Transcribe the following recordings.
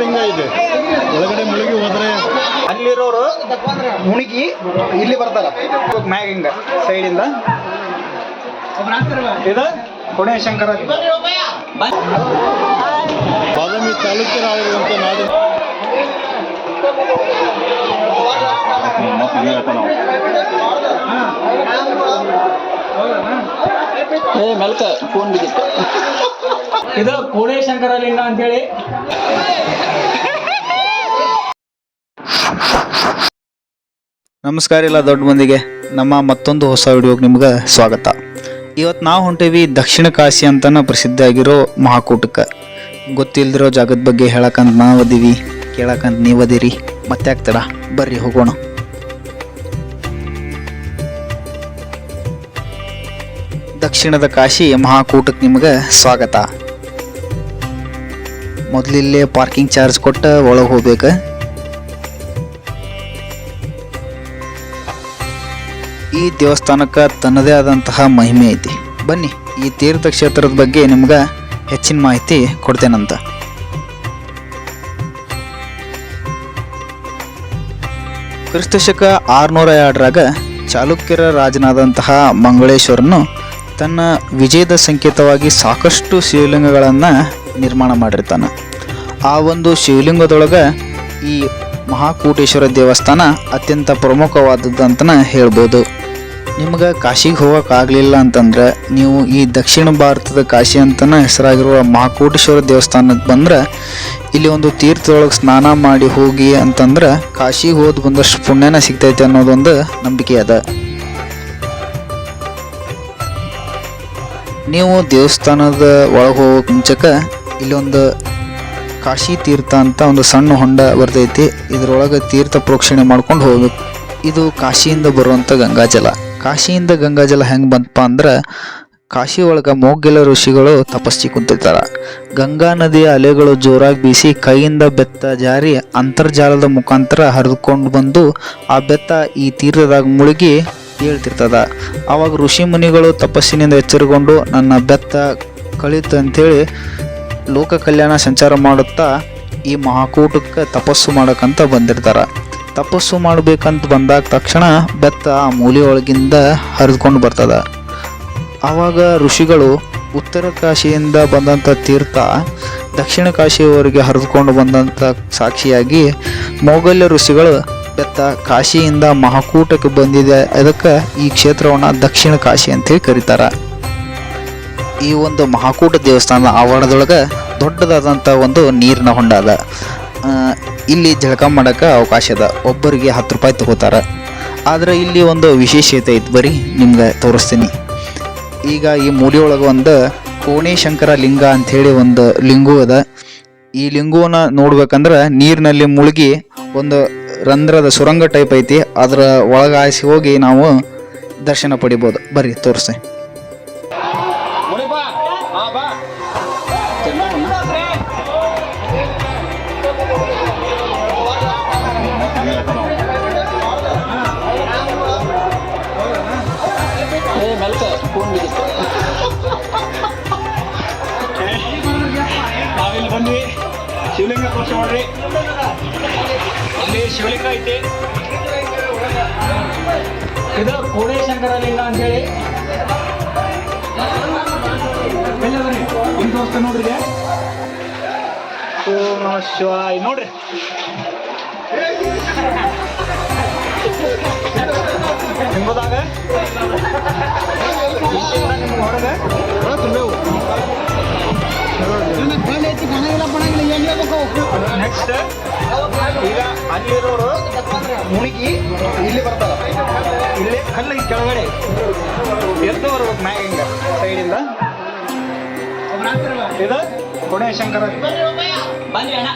ಲಿಂಗ ಇದೆ. ಒಳಗಡೆ ಮುಳುಗಿ ಹೋದ್ರೆ ಅಲ್ಲಿರೋರು ಮುಳುಗಿ ಇಲ್ಲಿ ಬರ್ತಾರ. ಮ್ಯಾಗ ಹಿಂಗ ಸೈಡಿಂದ ಇದು. ಶಂಕರ. ಬಾದಾಮಿ ತಾಲೂಕಿನಾಗಿರುವಂತ ನಾಡು. ಏ ಮೆಲ್ಕ ಫೋನ್ ಬಿದ್ದಿತ್ತು. ಇದು ಕೋಣೆ ಶಂಕರ ಲಿಂಗ ಅಂತೇಳಿ. ನಮಸ್ಕಾರ ಇಲ್ಲ ದೊಡ್ಡ ಮಂದಿಗೆ. ನಮ್ಮ ಮತ್ತೊಂದು ಹೊಸ ವಿಡಿಯೋಗೆ ನಿಮ್ಗೆ ಸ್ವಾಗತ. ಇವತ್ತು ನಾವು ಹೊಂಟೇವಿ ದಕ್ಷಿಣ ಕಾಶಿ ಅಂತನ ಪ್ರಸಿದ್ಧ ಆಗಿರೋ ಮಹಾಕೂಟಕ್ಕೆ. ಗೊತ್ತಿಲ್ದಿರೋ ಜಾಗದ ಬಗ್ಗೆ ಹೇಳಕ್ಕಂತ ನಾವು ಅದೀವಿ. ಕೇಳಕ್ಕಂತ ನೀವು ಅದೀರಿ. ಮತ್ತೆ ಆಗ್ತಡ ಬರ್ರಿ, ಹೋಗೋಣ. ದಕ್ಷಿಣದ ಕಾಶಿ ಮಹಾಕೂಟಕ್ಕೆ ನಿಮ್ಗೆ ಸ್ವಾಗತ. ಮೊದಲಿಲ್ಲೇ ಪಾರ್ಕಿಂಗ್ ಚಾರ್ಜ್ ಕೊಟ್ಟು ಒಳಗೆ ಹೋಗ್ಬೇಕು. ಈ ದೇವಸ್ಥಾನಕ್ಕೆ ತನ್ನದೇ ಆದಂತಹ ಮಹಿಮೆ ಐತಿ. ಬನ್ನಿ, ಈ ತೀರ್ಥಕ್ಷೇತ್ರದ ಬಗ್ಗೆ ನಿಮ್ಗೆ ಹೆಚ್ಚಿನ ಮಾಹಿತಿ ಕೊಡ್ತೇನಂತ. ಕ್ರಿಸ್ತಶಕ ಆರುನೂರ ಎರಡರಾಗ ಚಾಲುಕ್ಯರ ರಾಜನಾದಂತಹ ಮಂಗಳೇಶ್ವರನು ತನ್ನ ವಿಜಯದ ಸಂಕೇತವಾಗಿ ಸಾಕಷ್ಟು ಶಿವಲಿಂಗಗಳನ್ನು ನಿರ್ಮಾಣ ಮಾಡಿರ್ತಾನೆ. ಆ ಒಂದು ಶಿವಲಿಂಗದೊಳಗೆ ಈ ಮಹಾಕೂಟೇಶ್ವರ ದೇವಸ್ಥಾನ ಅತ್ಯಂತ ಪ್ರಮುಖವಾದದ್ದು ಅಂತಲೇ ಹೇಳ್ಬೋದು. ನಿಮ್ಗೆ ಕಾಶಿಗೆ ಹೋಗೋಕ್ಕಾಗಲಿಲ್ಲ ಅಂತಂದ್ರೆ ನೀವು ಈ ದಕ್ಷಿಣ ಭಾರತದ ಕಾಶಿ ಅಂತನ ಹೆಸರಾಗಿರುವ ಮಹಾಕೂಟೇಶ್ವರ ದೇವಸ್ಥಾನಕ್ಕೆ ಬಂದ್ರೆ ಇಲ್ಲಿ ಒಂದು ತೀರ್ಥದೊಳಗೆ ಸ್ನಾನ ಮಾಡಿ ಹೋಗಿ ಅಂತಂದ್ರೆ ಕಾಶಿಗೆ ಹೋದ್ ಬಂದಷ್ಟು ಪುಣ್ಯನ ಸಿಗ್ತೈತೆ ಅನ್ನೋದೊಂದು ನಂಬಿಕೆ ಅದ. ನೀವು ದೇವಸ್ಥಾನದ ಒಳಗೆ ಹೋಗೋಕೆ ಮುಂಚೆಕ ಇಲ್ಲೊಂದು ಕಾಶಿ ತೀರ್ಥ ಅಂತ ಒಂದು ಸಣ್ಣ ಹೊಂಡ ಬರ್ತೈತಿ. ಇದರೊಳಗೆ ತೀರ್ಥ ಪ್ರೋಕ್ಷಣೆ ಮಾಡ್ಕೊಂಡು ಹೋಗ್ಬೇಕು. ಇದು ಕಾಶಿಯಿಂದ ಬರುವಂಥ ಗಂಗಾಜಲ. ಕಾಶಿಯಿಂದ ಗಂಗಾಜಲ ಹೆಂಗೆ ಬಂತಪ್ಪ ಅಂದ್ರೆ, ಕಾಶಿ ಒಳಗೆ ಮೋಗ್ಗಿಲ ಋಷಿಗಳು ತಪಸ್ಸಿ ಕುಂತಿರ್ತಾರೆ. ಗಂಗಾ ನದಿಯ ಅಲೆಗಳು ಜೋರಾಗಿ ಬೀಸಿ ಕೈಯಿಂದ ಬೆತ್ತ ಜಾರಿ ಅಂತರ್ಜಾಲದ ಮುಖಾಂತರ ಹರಿದುಕೊಂಡು ಬಂದು ಆ ಬೆತ್ತ ಈ ತೀರ್ಥದಾಗ ಮುಳುಗಿ ಹೇಳ್ತಿರ್ತದ ಆವಾಗ ಋಷಿ ಮುನಿಗಳು ತಪಸ್ಸಿನಿಂದ ಎಚ್ಚರಿಕೊಂಡು ನನ್ನ ಬೆತ್ತ ಕಳೀತು ಅಂಥೇಳಿ ಲೋಕ ಕಲ್ಯಾಣ ಸಂಚಾರ ಮಾಡುತ್ತಾ ಈ ಮಹಾಕೂಟಕ್ಕೆ ತಪಸ್ಸು ಮಾಡೋಕ್ಕಂತ ಬಂದಿರ್ತಾರೆ. ತಪಸ್ಸು ಮಾಡಬೇಕಂತ ಬಂದಾಗ ತಕ್ಷಣ ಬೆತ್ತ ಆ ಮೂಲೆ ಒಳಗಿಂದ ಹರಿದುಕೊಂಡು ಬರ್ತದ. ಆವಾಗ ಋಷಿಗಳು ಉತ್ತರ ಕಾಶಿಯಿಂದ ಬಂದಂಥ ತೀರ್ಥ, ದಕ್ಷಿಣ ಕಾಶಿಯವರೆಗೆ ಹರಿದುಕೊಂಡು ಬಂದಂಥ ಸಾಕ್ಷಿಯಾಗಿ ಮೌಗಲ್ಯ ಋಷಿಗಳು ಬೆತ್ತ ಕಾಶಿಯಿಂದ ಮಹಾಕೂಟಕ್ಕೆ ಬಂದಿದೆ. ಅದಕ್ಕೆ ಈ ಕ್ಷೇತ್ರವನ್ನು ದಕ್ಷಿಣ ಕಾಶಿ ಅಂತೇಳಿ ಕರೀತಾರೆ. ಈ ಒಂದು ಮಹಾಕೂಟ ದೇವಸ್ಥಾನದ ಆವರಣದೊಳಗೆ ದೊಡ್ಡದಾದಂಥ ಒಂದು ನೀರಿನ ಹೊಂಡ ಅದ. ಇಲ್ಲಿ ಜಳಕ ಮಾಡೋಕ್ಕೆ ಅವಕಾಶ ಅದ. ಒಬ್ಬರಿಗೆ ಹತ್ತು ರೂಪಾಯಿ ತಗೋತಾರೆ. ಆದರೆ ಇಲ್ಲಿ ಒಂದು ವಿಶೇಷತೆ ಐತೆ ಬರೀ, ನಿಮ್ಗೆ ತೋರಿಸ್ತೀನಿ. ಈಗ ಈ ಮೂಲಿ ಒಳಗೆ ಒಂದು ಕೋಣೆ ಶಂಕರ ಲಿಂಗ ಅಂಥೇಳಿ ಒಂದು ಲಿಂಗು ಅದ. ಈ ಲಿಂಗುವನ್ನ ನೋಡ್ಬೇಕಂದ್ರೆ ನೀರಿನಲ್ಲಿ ಮುಳುಗಿ ಒಂದು ರಂಧ್ರದ ಸುರಂಗ ಟೈಪ್ ಐತಿ. ಅದರ ಒಳಗಾಯಿಸಿ ಹೋಗಿ ನಾವು ದರ್ಶನ ಪಡಿಬೋದು. ಬರ್ರಿ, ತೋರಿಸಿ. ಏ ಮೆಲ್ಕ ಫೋನ್ ಬಿದ್ದಿತ್ತು ನಾವಿಲ್ಲಿ ಬಂದ್ವಿ. ಶಿವಲಿಂಗ ಕೋಶ ನೋಡ್ರಿ ಅಲ್ಲಿ ಶಿವಲಿಂಗ ಐತಿ. ಇದು ಕೋಣೆ ಶಂಕರ ಲಿಂಗ ಅಂತೇಳಿ ಎಲ್ಲದ್ರಿ ಬರ್ರಿ ದೋಸ್ತ ನೋಡ್ರಿ ಶಿವಾಯ. ನೋಡ್ರಿ. ಇಲ್ಲಿಂದ ನಿಮ್ಗೆ ಹೊರಗೆ ನೆಕ್ಸ್ಟ್ ಈಗ ಅಲ್ಲಿರೋರು ಮುಳುಗಿ ಇಲ್ಲಿ ಬರ್ತಾರ. ಇಲ್ಲಿ ಕಲ್ಲಿಗೆ ಕೆಳಗಡೆ ಎದ್ದು ಬರ್ಬೇಕು ಮ್ಯಾಗ ಹಿಂಗ ಸೈಡಿಂದ. ಇದು ಕೊನೆ ಶಂಕರ ಬಂದ್ರಿ ಅಣ್ಣ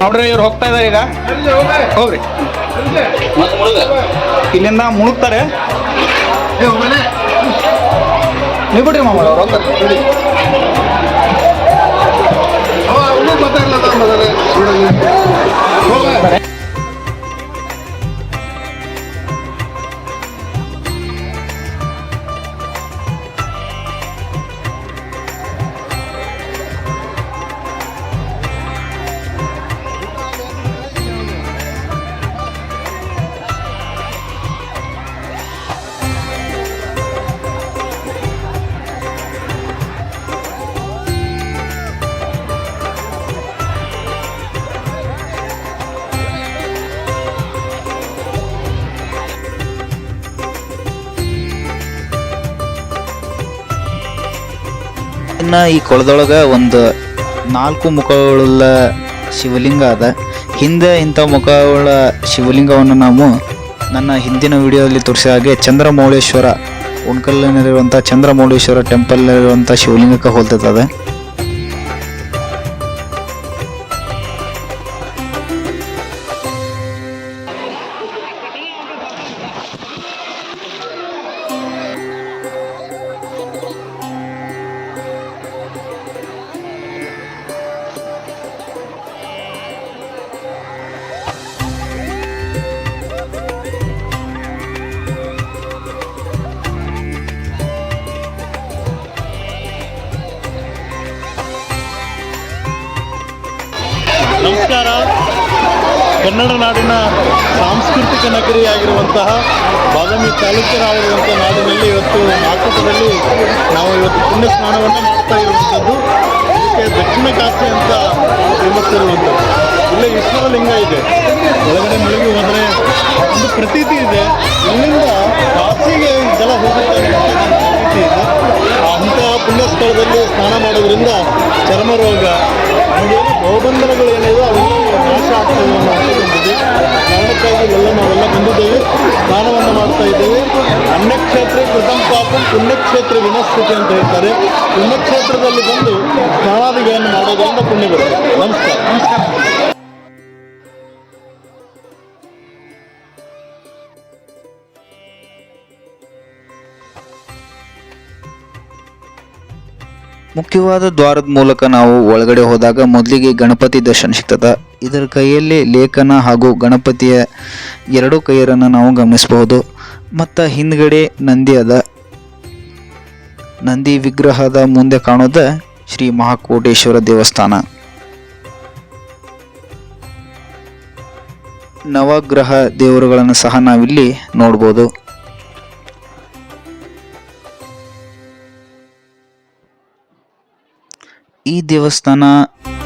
ನೋಡ್ರಿ ಇವ್ರು ಹೋಗ್ತಾ ಇದಾರೆ ಈಗ ಹೋಗ್ರಿ ಇಲ್ಲಿಂದ ಮುಳುಗ್ತಾರೆ ನೀವು ಬಿಡ್ರಿ ಮಾಮ ಅವ್ರು ಹೋಗ್ತಾರೆ ಬಿಡಿ. ಇನ್ನು ಈ ಕೊಳದೊಳಗೆ ಒಂದು ನಾಲ್ಕು ಮುಖಗಳುಳ್ಳ ಶಿವಲಿಂಗ ಅದ. ಹಿಂದೆ ಇಂಥ ಮುಖಗಳ ಶಿವಲಿಂಗವನ್ನು ನಾವು ನನ್ನ ಹಿಂದಿನ ವಿಡಿಯೋದಲ್ಲಿ ತೋರಿಸಿದ ಹಾಗೆ ಚಂದ್ರಮೌಳೇಶ್ವರ ಉಣ್ಕಲ್ಲಿನಲ್ಲಿರುವಂಥ ಚಂದ್ರಮೌಳೇಶ್ವರ ಟೆಂಪಲ್ನಲ್ಲಿರುವಂಥ ಶಿವಲಿಂಗಕ್ಕೆ ಹೋಲ್ತದೆ ಕನ್ನಡ ನಾಡಿನ ಸಾಂಸ್ಕೃತಿಕ ನಗರಿಯಾಗಿರುವಂತಹ ಬಾದಾಮಿ ತಾಲೂಕಿನಾಗಿರುವಂಥ ನಾಡಿನಲ್ಲಿ ಇವತ್ತು ನಾಟಕದಲ್ಲಿ ನಾವು ಇವತ್ತು ಪುಣ್ಯ ಸ್ನಾನವನ್ನು ಮಾಡ್ತಾ ಇರುವಂಥದ್ದು. ಇದಕ್ಕೆ ದಕ್ಷಿಣ ಕಾಶಿ ಅಂತ ಫೇಮಸ್ ಇರುವಂಥದ್ದು ಇಲ್ಲೇ ಈಶ್ವರಲಿಂಗ ಇದೆ. ಒಳಗಡೆ ಮುಳುಗಿ ಹೋದರೆ ಒಂದು ಪ್ರತೀತಿ ಇದೆ. ಇಲ್ಲಿಂದ ಕಾಶಿಗೆ ಜಲ ಹೋಗುತ್ತೆ ಪ್ರತೀತಿ ಇದೆ. ಅಂತಹ ಪುಣ್ಯ ಸ್ಥಳದಲ್ಲಿ ಸ್ನಾನ ಮಾಡೋದ್ರಿಂದ ಚರ್ಮ ರೋಗ ನಮಗೇನು ಇವೆಲ್ಲ ನಾವೆಲ್ಲ ಬಂದಿದ್ದೇವೆ. ಸ್ನಾನವನ್ನು ಮಾಡ್ತಾ ಇದ್ದೇವೆ. ಅನ್ಯಕ್ಷೇತ್ರ ಕೃತಂ ಪಾಪಂ ಪುಣ್ಯಕ್ಷೇತ್ರ ವಿನಸ್ಥಿತಿ ಅಂತ ಹೇಳ್ತಾರೆ. ಪುಣ್ಯಕ್ಷೇತ್ರದಲ್ಲಿ ಬಂದು ಸ್ನಾನಾದಿಗಳನ್ನು ಮಾಡೋದ್ರಿಂದ ಪುಣ್ಯ ಬರುತ್ತೆ. ನಮಸ್ಕಾರ ನಮಸ್ಕಾರ. ಮುಖ್ಯವಾದ ದ್ವಾರದ ಮೂಲಕ ನಾವು ಒಳಗಡೆ ಹೋದಾಗ ಮೊದಲಿಗೆ ಗಣಪತಿ ದರ್ಶನ ಸಿಗ್ತದ. ಇದರ ಕೈಯಲ್ಲಿ ಲೇಖನ ಹಾಗೂ ಗಣಪತಿಯ ಎರಡೂ ಕೈಯರನ್ನು ನಾವು ಗಮನಿಸಬಹುದು. ಮತ್ತು ಹಿಂದ್ಗಡೆ ನಂದಿ ಅದ. ನಂದಿ ವಿಗ್ರಹದ ಮುಂದೆ ಕಾಣೋದ ಶ್ರೀ ಮಹಾಕೋಟೇಶ್ವರ ದೇವಸ್ಥಾನ. ನವಗ್ರಹ ದೇವರುಗಳನ್ನು ಸಹ ನಾವಿಲ್ಲಿ ನೋಡ್ಬೋದು. ಈ ದೇವಸ್ಥಾನ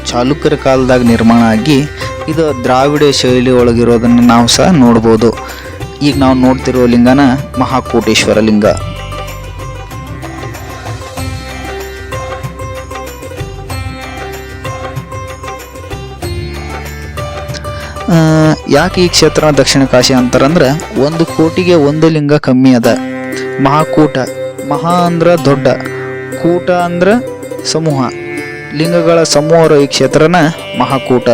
ಚಾಲುಕ್ಯರ ಕಾಲದಾಗ ನಿರ್ಮಾಣ ಆಗಿ ಇದು ದ್ರಾವಿಡ ಶೈಲಿ ಒಳಗಿರೋದನ್ನು ನಾವು ಸಹ ನೋಡ್ಬೋದು. ಈಗ ನಾವು ನೋಡ್ತಿರೋ ಲಿಂಗನ ಮಹಾಕೋಟೇಶ್ವರ ಲಿಂಗ. ಯಾಕೆ ಈ ಕ್ಷೇತ್ರ ದಕ್ಷಿಣ ಕಾಶಿ ಅಂತಾರಂದ್ರೆ ಒಂದು ಕೋಟಿಗೆ ಒಂದು ಲಿಂಗ ಕಮ್ಮಿ ಅದ. ಮಹಾಕೂಟ, ಮಹಾ ಅಂದ್ರ ದೊಡ್ಡ, ಕೂಟ ಅಂದ್ರೆ ಸಮೂಹ. ಲಿಂಗಗಳ ಸಮೂಹ ಇರೋ ಈ ಕ್ಷೇತ್ರನ ಮಹಾಕೂಟ.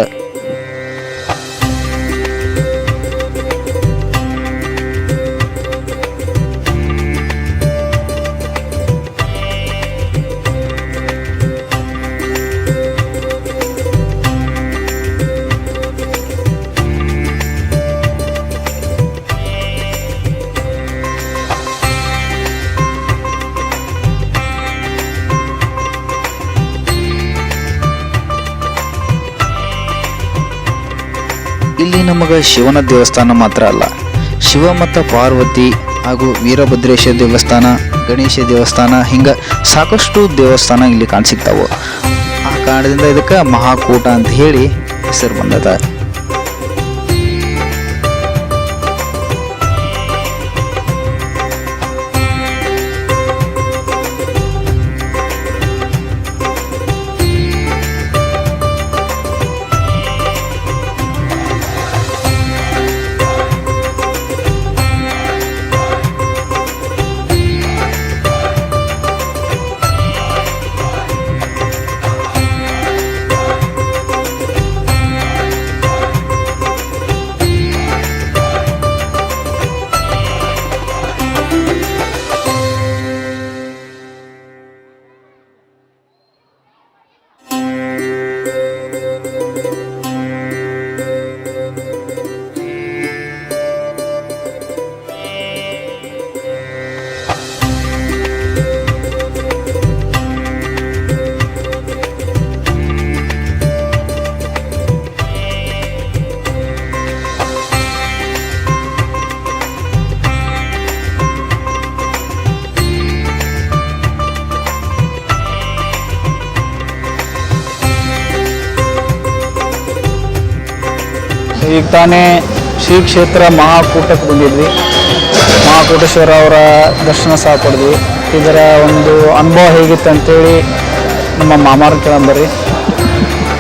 ನಮಗೆ ಶಿವನ ದೇವಸ್ಥಾನ ಮಾತ್ರ ಅಲ್ಲ, ಶಿವ ಮತ್ತು ಪಾರ್ವತಿ ಹಾಗೂ ವೀರಭದ್ರೇಶ್ವರ ದೇವಸ್ಥಾನ, ಗಣೇಶ ದೇವಸ್ಥಾನ, ಹಿಂಗೆ ಸಾಕಷ್ಟು ದೇವಸ್ಥಾನ ಇಲ್ಲಿ ಕಾಣಿಸಿಕ್ತಾವೆ ಆ ಕಾರಣದಿಂದ ಇದಕ್ಕೆ ಮಹಾಕೂಟ ಅಂತ ಹೇಳಿ ಹೆಸರು ಬಂದದ. ಈಗ ತಾನೇ ಶ್ರೀ ಕ್ಷೇತ್ರ ಮಹಾಕೂಟಕ್ಕೆ ಬಂದಿದ್ವಿ. ಮಹಾಕೂಟೇಶ್ವರ ಅವರ ದರ್ಶನ ಸಹ ಕೊಡಿದ್ವಿ. ಇದರ ಒಂದು ಅನುಭವ ಹೇಗಿತ್ತು ಅಂತೇಳಿ ನಮ್ಮ ಮಾಮಾರ ಕೇಳಂಬರಿ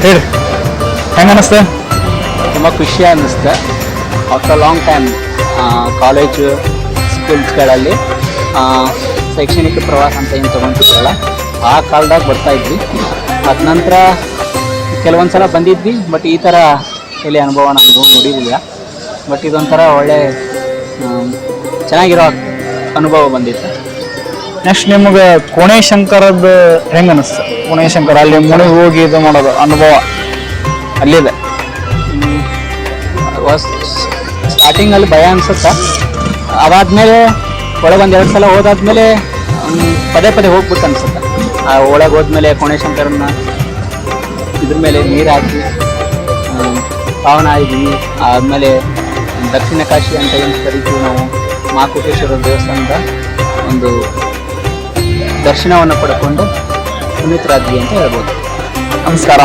ಹೇಳಿ ಹೆಂಗೆ ಅನ್ನಿಸ್ತೆ ತುಂಬ ಖುಷಿ ಅನ್ನಿಸ್ತೆ ಆಫ್ಟರ್ ಲಾಂಗ್ ಟೈಮ್ ಕಾಲೇಜು ಸ್ಕೂಲ್ಸ್ಗಳಲ್ಲಿ ಶೈಕ್ಷಣಿಕ ಪ್ರವಾಸ ಅಂತ ಏನು ತೊಗೊಂತಿದ್ರಲ್ಲ ಆ ಕಾಲದಾಗ ಬರ್ತಾಯಿದ್ವಿ ಅದ ನಂತರ ಕೆಲವೊಂದು ಸಲ ಬಂದಿದ್ವಿ ಬಟ್ ಈ ಥರ ಎಲ್ಲಿ ಅನುಭವ ನಮಗೂ ನೋಡಿರಲಿಲ್ಲ. ಬಟ್ ಇದೊಂಥರ ಒಳ್ಳೆ ಚೆನ್ನಾಗಿರೋ ಅನುಭವ ಬಂದಿತ್ತು. ನೆಕ್ಸ್ಟ್ ನಿಮ್ಗೆ ಕೋಣೆ ಶಂಕರದ ಹೆಂಗ ಅನಿಸ್ತು? ಕೋಣೆ ಶಂಕರ ಅಲ್ಲಿ ಮುಳುಗಿ ಹೋಗಿ ಇದು ಮಾಡೋದು ಅನುಭವ ಅಲ್ಲಿದೆ. ಸ್ಟಾರ್ಟಿಂಗಲ್ಲಿ ಭಯ ಅನಿಸುತ್ತೆ? ಅದಾದ್ಮೇಲೆ ಒಳಗೆ ಒಂದು ಎರಡು ಸಲ ಹೋದಾದ್ಮೇಲೆ ಪದೇ ಪದೇ ಹೋಗ್ಬಿಟ್ಟು ಅನಿಸುತ್ತೆ? ಆ ಒಳಗೆ ಹೋದ್ಮೇಲೆ ಕೋಣೇಶಂಕರನ್ನ ಇದ್ರ ಮೇಲೆ ನೀರು ಹಾಕಿ ಪಾವನ ಇದ್ವಿ ಆದಮೇಲೆ ದಕ್ಷಿಣ ಕಾಶಿ ಅಂತ ಏನು ಕರಿತೀವಿ ನಾವು ಮಾಕುಟೇಶ್ವರ ದೇವಸ್ಥಾನದ ಒಂದು ದರ್ಶನವನ್ನು ಪಡ್ಕೊಂಡು ಪುನೀತರಾದ್ವಿ ಅಂತ ಹೇಳ್ಬೋದು. ನಮಸ್ಕಾರ.